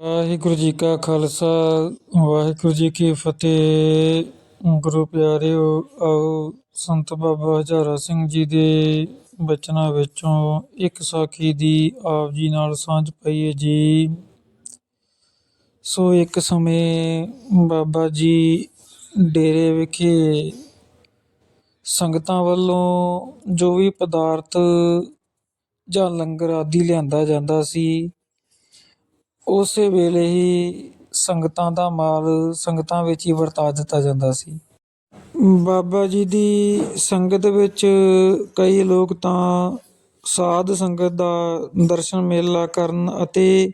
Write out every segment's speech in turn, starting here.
ਵਾਹਿਗੁਰੂ ਜੀ ਕਾ ਖਾਲਸਾ, ਵਾਹਿਗੁਰੂ ਜੀ ਕੀ ਫਤਿਹ। ਗੁਰੂ ਪਿਆਰਿਓ, ਆਓ ਸੰਤ ਬਾਬਾ ਹਜ਼ਾਰਾ ਸਿੰਘ ਜੀ ਦੇ ਬਚਨਾਂ ਵਿੱਚੋਂ ਇੱਕ ਸਾਖੀ ਦੀ ਆਪ ਜੀ ਨਾਲ ਸਾਂਝ ਪਈਏ ਜੀ। ਸੋ ਇੱਕ ਸਮੇਂ ਬਾਬਾ ਜੀ ਡੇਰੇ ਵਿਖੇ ਸੰਗਤਾਂ ਵੱਲੋਂ ਜੋ ਵੀ ਪਦਾਰਥ ਜਾਂ ਲੰਗਰ ਆਦਿ ਲਿਆਂਦਾ ਜਾਂਦਾ ਸੀ ਉਸੇ ਵੇਲੇ ਹੀ ਸੰਗਤਾਂ ਦਾ ਮਾਲ ਸੰਗਤਾਂ ਵਿੱਚ ਹੀ ਵਰਤਾ ਦਿੱਤਾ ਜਾਂਦਾ ਸੀ। ਬਾਬਾ ਜੀ ਦੀ ਸੰਗਤ ਵਿੱਚ ਕਈ ਲੋਕ ਤਾਂ ਸਾਧ ਸੰਗਤ ਦਾ ਦਰਸ਼ਨ ਮੇਲਾ ਕਰਨ ਅਤੇ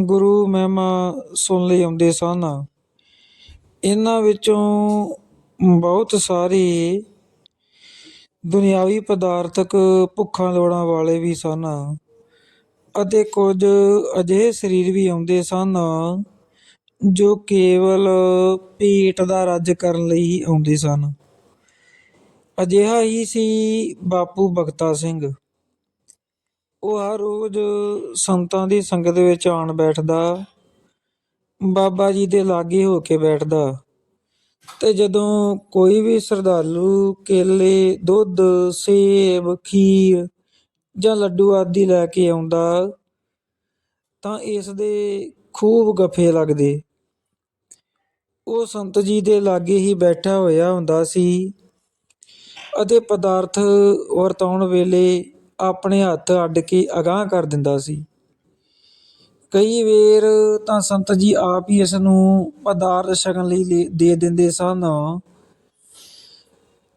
ਗੁਰੂ ਮਹਿਮਾ ਸੁਣ ਲਈ ਆਉਂਦੇ ਸਨ। ਇਹਨਾਂ ਵਿੱਚੋਂ ਬਹੁਤ ਸਾਰੇ ਦੁਨਿਆਵੀ ਪਦਾਰਥਕ ਭੁੱਖਾਂ ਲੋੜਾਂ ਵਾਲੇ ਵੀ ਸਨ। ਅਤੇ ਕੁਝ ਅਜਿਹੇ ਸਰੀਰ ਵੀ ਆਉਂਦੇ ਸਨ ਜੋ ਕੇਵਲ ਪੇਟ ਦਾ ਰੱਜ ਕਰਨ ਲਈ ਹੀ ਆਉਂਦੇ ਸਨ। ਅਜਿਹਾ ਹੀ ਸੀ ਬਾਪੂ ਬਖਤਾ ਸਿੰਘ। ਉਹ ਹਰ ਰੋਜ਼ ਸੰਤਾਂ ਦੀ ਸੰਗਤ ਵਿੱਚ ਆਣ ਬੈਠਦਾ, ਬਾਬਾ ਜੀ ਦੇ ਲਾਗੇ ਹੋ ਕੇ ਬੈਠਦਾ ਤੇ ਜਦੋਂ ਕੋਈ ਵੀ ਸ਼ਰਧਾਲੂ ਕੇਲੇ, ਦੁੱਧ, ਸੇਬ, ਖੀਰ ਜਾਂ ਲੱਡੂ ਆਦਿ ਲੈ ਕੇ ਆਉਂਦਾ, ਤਾਂ ਇਸ ਦੇ ਖੂਬ ਗੱਫੇ ਲੱਗਦੇ। ਉਹ ਸੰਤ ਜੀ ਦੇ ਲਾਗੇ ਹੀ ਬੈਠਾ ਹੋਇਆ ਹੁੰਦਾ ਸੀ ਅਤੇ ਪਦਾਰਥ ਵਰਤਾਉਣ ਵੇਲੇ ਆਪਣੇ ਹੱਥ ਅੱਡ ਕੇ ਅਗਾਹ ਕਰ ਦਿੰਦਾ ਸੀ। ਕਈ ਵੇਰ ਤਾਂ ਸੰਤ ਜੀ ਆਪ ਹੀ ਇਸ ਨੂੰ ਪਦਾਰਥ ਛਕਣ ਲਈ ਲੈ- ਦੇ ਦਿੰਦੇ ਸਨ।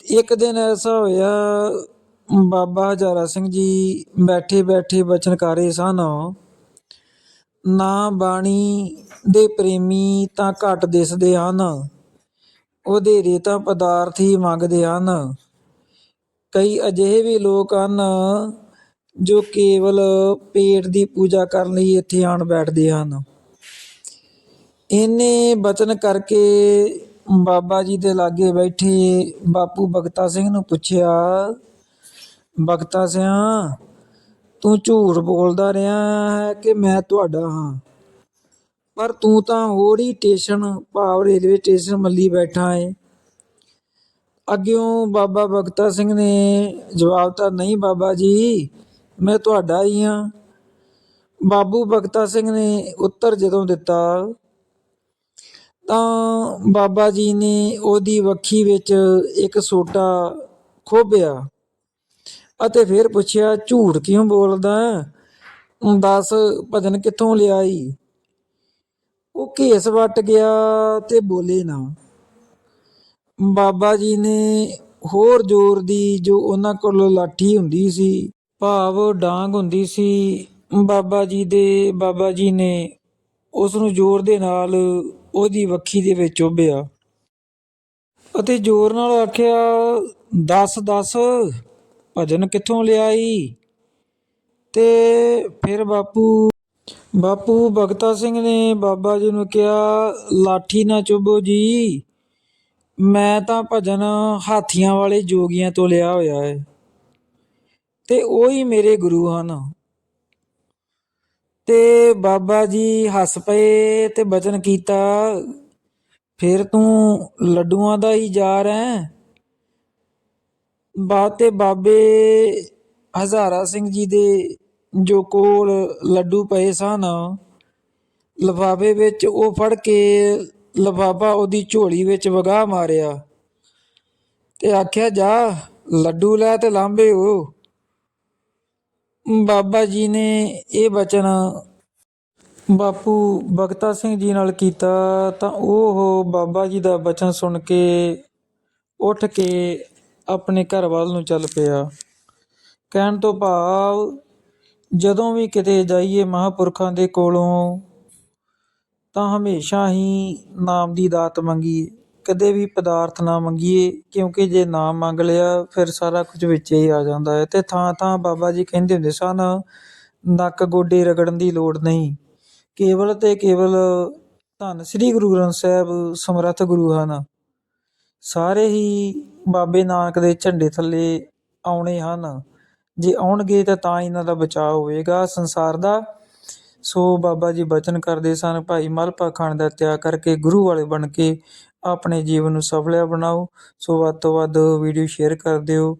ਇੱਕ ਦਿਨ ਐਸਾ ਹੋਇਆ ਬਾਬਾ ਹਜ਼ਾਰਾ ਸਿੰਘ ਜੀ ਬੈਠੇ ਬੈਠੇ ਬਚਨ ਕਰ ਰਹੇ ਸਨ। ਨਾ ਬਾਣੀ ਦੇ ਪ੍ਰੇਮੀ ਤਾਂ ਘੱਟ ਦਿਸਦੇ ਹਨ। ਵਧੇਰੇ ਤਾਂ ਪਦਾਰਥ ਹੀ ਮੰਗਦੇ ਹਨ। ਕਈ ਅਜਿਹੇ ਵੀ ਲੋਕ ਹਨ ਜੋ ਕੇਵਲ ਪੇਟ ਦੀ ਪੂਜਾ ਕਰਨ ਲਈ ਇੱਥੇ ਆਣ ਬੈਠਦੇ ਹਨ। ਇਹਨੇ ਬਚਨ ਕਰਕੇ ਬਾਬਾ ਜੀ ਦੇ ਲਾਗੇ ਬੈਠੇ ਬਾਪੂ ਬਗਤਾ ਸਿੰਘ ਨੂੰ ਪੁੱਛਿਆ ਬਗਤਾ ਸਿਆ, ਤੂੰ ਝੂਠ ਬੋਲਦਾ ਰਿਹਾ ਹੈ ਕਿ ਮੈਂ ਤੁਹਾਡਾ ਹਾਂ? ਪਰ ਤੂੰ ਤਾਂ ਹੋਰ ਹੀ ਸਟੇਸ਼ਨ, ਭਾਵ ਰੇਲਵੇ ਸਟੇਸ਼ਨ ਮੱਲੀ ਬੈਠਾ ਏ। ਅੱਗਿਓਂ ਬਾਬਾ ਬਗਤਾ ਸਿੰਘ ਨੇ ਜਵਾਬ ਤਾਂ ਨਹੀਂ ਬਾਬਾ ਜੀ, ਮੈਂ ਤੁਹਾਡਾ ਹੀ ਹਾਂ। ਬਾਬੂ ਬਗਤਾ ਸਿੰਘ ਨੇ ਉੱਤਰ ਜਦੋਂ ਦਿੱਤਾ, ਤਾਂ ਬਾਬਾ ਜੀ ਨੇ ਉਹਦੀ ਵੱਖੀ ਵਿੱਚ ਇੱਕ ਸੋਟਾ ਖੋਭਿਆ। ਅਤੇ ਫਿਰ ਪੁੱਛਿਆ, ਝੂਠ ਕਿਉਂ ਬੋਲਦਾ ਹੈ? ਦੱਸ ਭਜਨ ਕਿੱਥੋਂ ਲਿਆਈ? ਉਹ ਘੇਸ ਵੱਟ ਗਿਆ ਤੇ ਬੋਲੇ ਨਾ। ਬਾਬਾ ਜੀ ਨੇ ਹੋਰ ਜ਼ੋਰ ਦੀ ਜੋ ਉਹਨਾਂ ਕੋਲ ਲਾਠੀ ਹੁੰਦੀ ਸੀ, ਭਾਵ ਡਾਂਗ ਹੁੰਦੀ ਸੀ, ਬਾਬਾ ਜੀ ਦੇ, ਬਾਬਾ ਜੀ ਨੇ ਉਸ ਨੂੰ ਜ਼ੋਰ ਦੇ ਨਾਲ ਉਹਦੀ ਵੱਖੀ ਦੇ ਵਿੱਚ ਉਭਿਆ ਅਤੇ ਜ਼ੋਰ ਨਾਲ ਆਖਿਆ, ਦੱਸ ਦੱਸ। ਭਜਨ ਕਿੱਥੋਂ ਲਿਆਈ? ਤੇ ਫਿਰ ਬਾਪੂ ਬਾਪੂ ਭਗਤਾ ਸਿੰਘ ਨੇ ਬਾਬਾ ਜੀ ਨੂੰ ਕਿਹਾ, ਲਾਠੀ ਨਾ ਚੁੱਭੋ ਜੀ। ਮੈਂ ਤਾਂ ਭਜਨ ਹਾਥੀਆਂ ਵਾਲੇ ਜੋਗੀਆਂ ਤੋਂ ਲਿਆ ਹੋਇਆ ਹੈ। ਤੇ ਉਹ ਹੀ ਮੇਰੇ ਗੁਰੂ ਹਨ। ਤੇ ਬਾਬਾ ਜੀ ਹੱਸ ਪਏ ਤੇ ਬਚਨ ਕੀਤਾ, ਫਿਰ ਤੂੰ ਲੱਡੂਆਂ ਦਾ ਹੀ ਜਾ ਹੈ? ਬਾਤ ਤੇ ਬਾਬੇ ਹਜ਼ਾਰਾ ਸਿੰਘ ਜੀ ਦੇ ਜੋ ਕੋਲ ਲੱਡੂ ਪਏ ਸਨ, ਲਿਫਾਫੇ ਵਿੱਚ ਉਹ ਫੜ ਕੇ ਲਿਫਾਫਾ ਉਹਦੀ ਝੋਲੀ ਵਿੱਚ ਵਗਾ ਮਾਰਿਆ ਤੇ ਆਖਿਆ, ਜਾ, ਲੱਡੂ ਲੈ ਤੇ ਲਾਂਬੇ ਹੋ। ਬਾਬਾ ਜੀ ਨੇ ਇਹ ਬਚਨ ਬਾਪੂ ਬਗਤਾ ਸਿੰਘ ਜੀ ਨਾਲ ਕੀਤਾ ਤਾਂ ਉਹ ਬਾਬਾ ਜੀ ਦਾ ਬਚਨ ਸੁਣ ਕੇ ਉੱਠ ਕੇ ਆਪਣੇ ਘਰ ਵੱਲ ਨੂੰ ਚੱਲ ਪਿਆ। ਕਹਿਣ ਤੋਂ ਭਾਵ ਜਦੋਂ ਵੀ ਕਿਤੇ ਜਾਈਏ ਮਹਾਪੁਰਖਾਂ ਦੇ ਕੋਲੋਂ, ਤਾਂ ਹਮੇਸ਼ਾ ਹੀ ਨਾਮ ਦੀ ਦਾਤ ਮੰਗੀਏ। ਕਦੇ ਵੀ ਪਦਾਰਥ ਨਾ ਮੰਗੀਏ, ਕਿਉਂਕਿ ਜੇ ਨਾਮ ਮੰਗ ਲਿਆ, ਫਿਰ ਸਾਰਾ ਕੁਝ ਵਿੱਚ ਹੀ ਆ ਜਾਂਦਾ ਹੈ ਤੇ ਥਾਂ ਥਾਂ ਬਾਬਾ ਜੀ ਕਹਿੰਦੇ ਹੁੰਦੇ ਸਨ, ਨੱਕ ਗੋਡੇ ਰਗੜਨ ਦੀ ਲੋੜ ਨਹੀਂ। ਕੇਵਲ ਤੇ ਕੇਵਲ ਧੰਨ ਸ੍ਰੀ ਗੁਰੂ ਗ੍ਰੰਥ ਸਾਹਿਬ ਸਮਰੱਥ ਗੁਰੂ ਹਨ। ਸਾਰੇ ਹੀ ਬਾਬੇ ਨਾਨਕ ਦੇ ਝੰਡੇ ਥੱਲੇ ਆਉਣੇ ਹਨ। ਜੇ ਆਉਣਗੇ ਤਾਂ ਤਾਂ ਇਹਨਾਂ ਦਾ ਬਚਾਅ ਹੋਵੇਗਾ। ਸੰਸਾਰ ਦਾ ਸੋ ਬਾਬਾ ਜੀ ਬਚਨ ਕਰਦੇ ਸਨ, ਭਾਈ ਮਲਪਾ ਖਾਨ ਦਾ ਤਿਆਗ ਕਰਕੇ ਗੁਰੂ ਵਾਲੇ ਬਣ ਕੇ ਆਪਣੇ ਜੀਵਨ ਨੂੰ ਸਫਲਿਆ ਬਣਾਓ। ਸੋ ਵੱਧ ਤੋਂ ਵੱਧ ਵੀਡੀਓ ਸ਼ੇਅਰ ਕਰ ਦਿਓ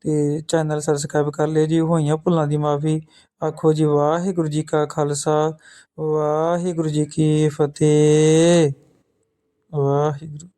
ਤੇ ਚੈਨਲ ਸਬਸਕ੍ਰਾਈਬ ਕਰ ਲਿਓ ਜੀ। ਹੋਈਆਂ ਭੁੱਲਾਂ ਦੀ ਮਾਫੀ ਆਖੋ ਜੀ। ਵਾਹਿਗੁਰੂ ਜੀ ਕਾ ਖਾਲਸਾ, ਵਾਹਿਗੁਰੂ ਜੀ ਕੀ ਫਤਿਹ। ਵਾਹਿਗੁਰੂ।